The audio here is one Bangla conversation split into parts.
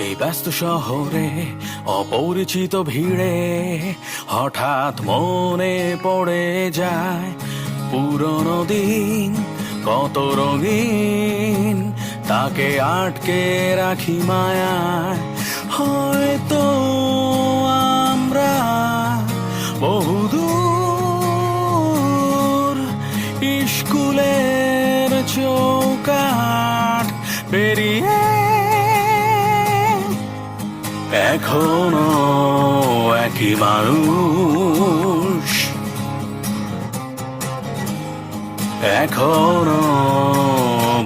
এই ব্যস্ত শহরে, অপরিচিত ভিড়ে হঠাৎ মনে পড়ে যায়, পুরনো দিন কত রঙিন, তাকে আটকে রাখি মায়া হয়তো আমরা বহুদূর স্কুলের চৌকাঠ পেরিয়ে এখনও একই মানুষ। এখনও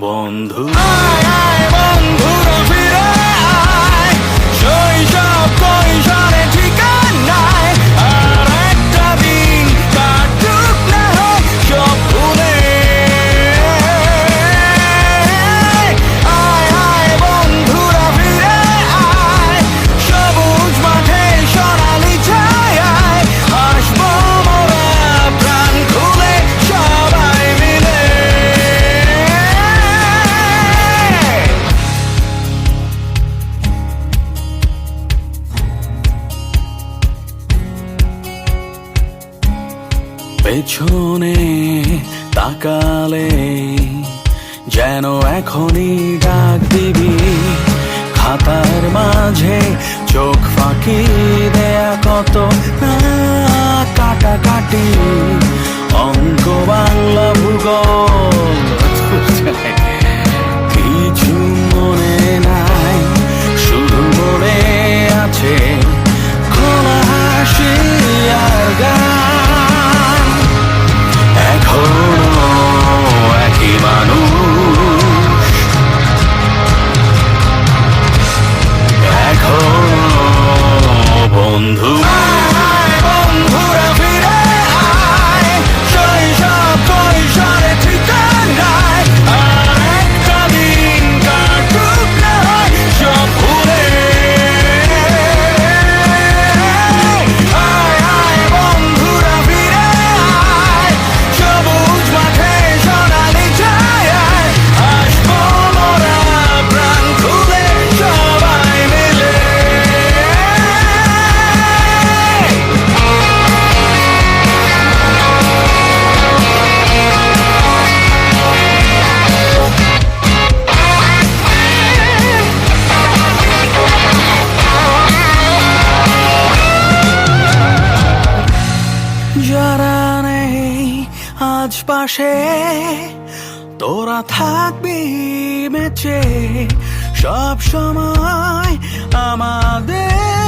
বন্ধু। পেছনে তাকালে যেন এখনই ডাক দিবি। খাতার মাঝে চোখ ফাঁকি দেয়া কত না কাটাকাটি। অঙ্ক যারা নেই আজ পাশে তোরা থাকবি বেঁচে সব সময় আমাদের